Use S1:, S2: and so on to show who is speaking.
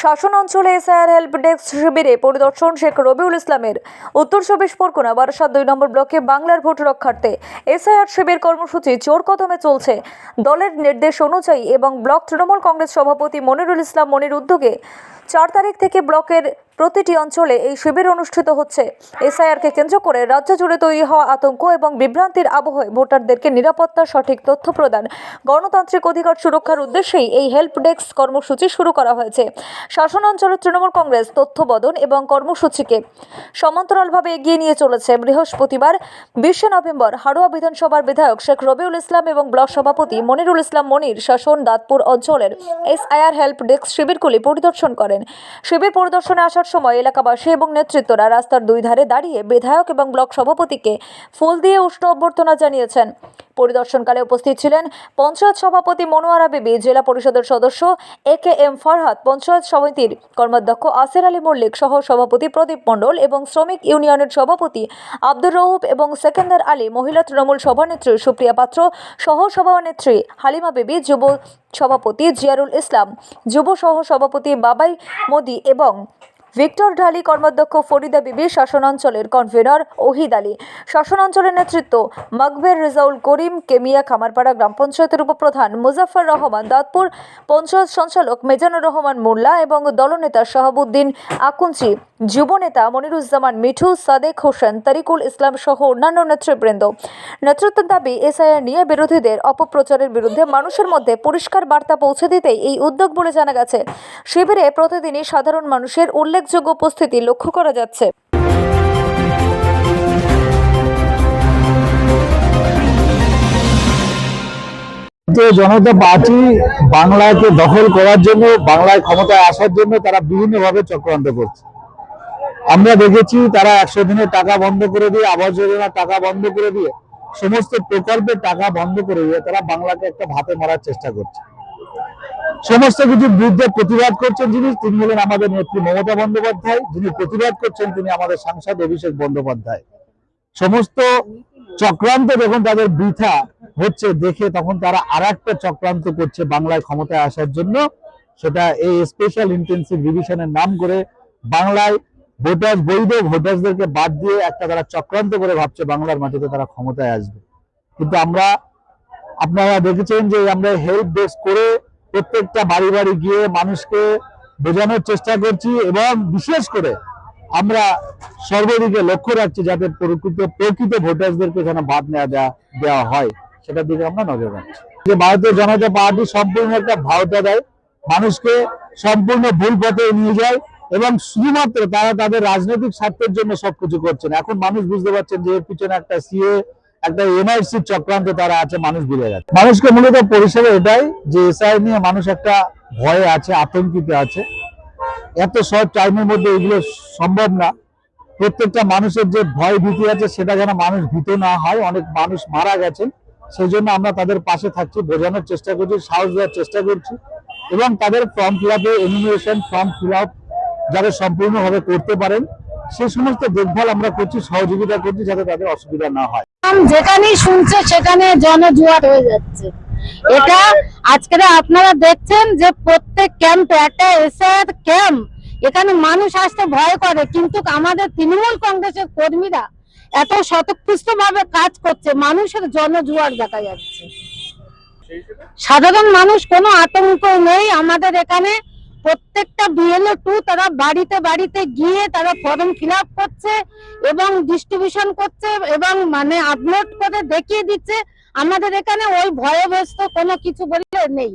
S1: শাসন অঞ্চলে SIR help desk শিবিরে পরিদর্শন শেখ রবিউল ইসলামের। উত্তর চব্বিশ পরগনা বারাসাত দুই নম্বর ব্লকে বাংলার ভোট রক্ষার্থে এসআইআর শিবির কর্মসূচি জোর কদমে চলছে। দলের নির্দেশ অনুযায়ী এবং ব্লক তৃণমূল কংগ্রেস সভাপতি মনিরুল ইসলাম মনির উদ্যোগে চার তারিখ থেকে ব্লকের প্রতিটি অঞ্চলে এই শিবির অনুষ্ঠিত হচ্ছে। এসআইআরকে কেন্দ্র করে রাজ্য জুড়ে তৈরি হওয়া আতঙ্ক এবং বিভ্রান্তির আবহে ভোটারদেরকে নিরাপত্তার সঠিক তথ্য প্রদান, গণতান্ত্রিক অধিকার সুরক্ষার উদ্দেশ্যেই এই হেল্প ডেস্ক কর্মসূচি শুরু করা হয়েছে। শাসন অঞ্চলের তৃণমূল কংগ্রেস তথ্য বদন এবং কর্মসূচিকে সমান্তরালভাবে এগিয়ে নিয়ে চলেছে বৃহস্পতিবার, বিশে নভেম্বর হাড়োয়া বিধানসভার বিধায়ক শেখ রবিউল ইসলাম এবং ব্লক সভাপতি মনিরুল ইসলাম মনির শাসন দাঁতপুর অঞ্চলের এসআইআর হেল্প ডেস্ক শিবিরগুলি পরিদর্শন করেন। শিবির পরিদর্শনে আসার সময় এলাকাবাসী এবং নেতৃত্বরা রাস্তার দুই ধারে দাঁড়িয়ে বিধায়ক এবং ব্লক সভাপতিকে ফুল দিয়ে উষ্ণ অভ্যর্থনা জানিয়েছেন। পরিদর্শনকালে উপস্থিত ছিলেন পঞ্চায়েত সভাপতি মনোয়ারা বিবি, জেলা পরিষদের সদস্য A K M Farhad panchayat সমিতির কর্মাধ্যক্ষ আসের আলী মল্লিক সহ সভাপতি প্রদীপ মণ্ডল এবং শ্রমিক ইউনিয়নের সভাপতি আব্দুর রৌফ এবং সেকেন্দার আলী, মহিলা তৃণমূল সভানেত্রী সুপ্রিয়া পাত্র সহ সভানেত্রী হালিমা বিবি, যুব সভাপতি জিয়ারুল ইসলাম, যুব সহ সভাপতি বাবাই মোদি এবং ভিক্টর ঢালি কর্মাধ্যক্ষ ফরিদা বিবি শাসনাঞ্চলের কনভেনর ওহিদ আলী। শাসন অঞ্চলের নেতৃত্ব মকবের রেজাউল করিম, কেমিয়া খামারপাড়া গ্রাম পঞ্চায়েতের উপপ্রধান মুজাফর রহমান দাঁতপুর, পঞ্চায়েত সঞ্চালক মেজানুর রহমান মোল্লা এবং দলনেতা শাহাবুদ্দিন আকুঞ্চি। যুবনেতা মনিরুজ্জামান মিঠু, সাদেক হোসেন, তারিকুল ইসলাম সহ অন্যান্য নেতৃবৃন্দ। নেতৃত্বের দাবি, এসআইআর নিয়ে বিরোধীদের অপপ্রচারের বিরুদ্ধে মানুষের মধ্যে পরিষ্কার বার্তা পৌঁছে দিতেই এই উদ্যোগ বলে জানা গেছে। শিবিরে প্রতিদিনই সাধারণ মানুষের উল্লেখযোগ্য উপস্থিতি লক্ষ্য করা যাচ্ছে।
S2: ভারতীয় জনতা পার্টি বাংলাকে দখল করার জন্য, বাংলায় ক্ষমতায় আসার জন্য তারা বিভিন্নভাবে চক্রান্ত করছে। আমরা দেখেছি তারা একশো দিনের টাকা বন্ধ করে দিয়ে, আবাস যোজনার টাকা বন্ধ করে দিয়ে, সমস্ত প্রকল্পের টাকা বন্ধ করে দিয়ে তারা বাংলাকে একটা ভাতে মারার চেষ্টা করছে। সমস্ত কিছুর বিরুদ্ধে প্রতিবাদ করছেন যিনি, তিনি হলেন আমাদের নেত্রী মমতা বন্দ্যোপাধ্যায়। যিনি প্রতিবাদ করছেন, তিনি আমাদের সাংসদ অভিষেক বন্দ্যোপাধ্যায়। সমস্ত চক্রান্ত যখন তাদের বৃথা হচ্ছে দেখে, তখন তারা আর একটা চক্রান্ত করছে বাংলায় ক্ষমতায় আসার জন্য। সেটা এই স্পেশাল ইন্টেন্সিভ রিভিশনের নাম করে বাংলায় ভোটার বৈধ, ভোটারদেরকে বাদ দিয়ে একটা তারা চক্রান্ত করে ভাবছে বাংলার মাটিতে তারা ক্ষমতায় আসবে। কিন্তু আমরা, আপনারা দেখেছেন যে আমরা হেল্প ডেস্ক করে প্রত্যেকটা বাড়ি বাড়ি গিয়ে মানুষকে বোঝানোর চেষ্টা করছি এবং বিশেষ করে আমরা সর্বদিকে লক্ষ্য রাখছি যাতে প্রকৃত প্রকৃত ভোটারদেরকে যেন বাদ নেওয়া দেওয়া হয়। সেটার দিকে আমরা নজর রাখছি। যে ভারতীয় জনতা পার্টি সম্পূর্ণ একটা ভাওতা দেয়। মানুষকে সম্পূর্ণ ভুল পথে নিয়ে যায়। এবং শুধুমাত্র তারা তাদের রাজনৈতিক স্বার্থের জন্য সবকিছু করছেন। এখন মানুষ বুঝতে পারছেন যে এর পিছনে একটা সিএ একটা এনআরসি চক্রান্ত তারা আছে, মানুষ ভুলে যাচ্ছে মানুষকে মূলত পরিষেবা এটাই যে এসআই নিয়ে মানুষ একটা ভয়ে আছে, আতঙ্কিত আছে। এত শর্ট টাইমের মধ্যে এগুলো সম্ভব না। প্রত্যেকটা মানুষের যে ভয় ভীতি আছে, সেটা যেন মানুষ ভীত না হয়। অনেক মানুষ মারা গেছেন। সেই জন্য আমরা তাদের পাশে থাকছি, বোঝানোর চেষ্টা করছি, সাহস দেওয়ার চেষ্টা করছি। এবং তাদের ফর্ম ফিল আপে এনিমেশন ফর্ম ফিল আপ যারা সম্পূর্ণভাবে করতে পারেন, সে সমস্ত দেখভাল আমরা করছি, সহযোগিতা করছি যাতে তাদের অসুবিধা না হয়।
S3: যেখানেই শুনছে, সেখানে জনজুয়ার হয়ে যাচ্ছে। এটা আজকে আপনারা দেখছেন যে প্রত্যেক ক্যাম্পে একটা এসআর ক্যাম্প এখানে মানুষ আসতে ভয় করে, কিন্তু আমাদের তৃণমূল কংগ্রেসের কর্মীরা এত শতপুষ্ট ভাবে কাজ করছে, মানুষের জনজুয়ার দেখা যাচ্ছে। সাধারণ মানুষ কোনো আতঙ্ক নেই, আমাদের এখানে প্রত্যেকটা বিএলও টু তারা বাড়িতে বাড়িতে গিয়ে তারা ফর্ম ফিল করছে এবং ডিস্ট্রিবিউশন করছে এবং মানে আপলোড করে দেখিয়ে দিচ্ছে। আমাদের এখানে ওই ভয়গ্রস্ত কোনো কিছু বললে নেই।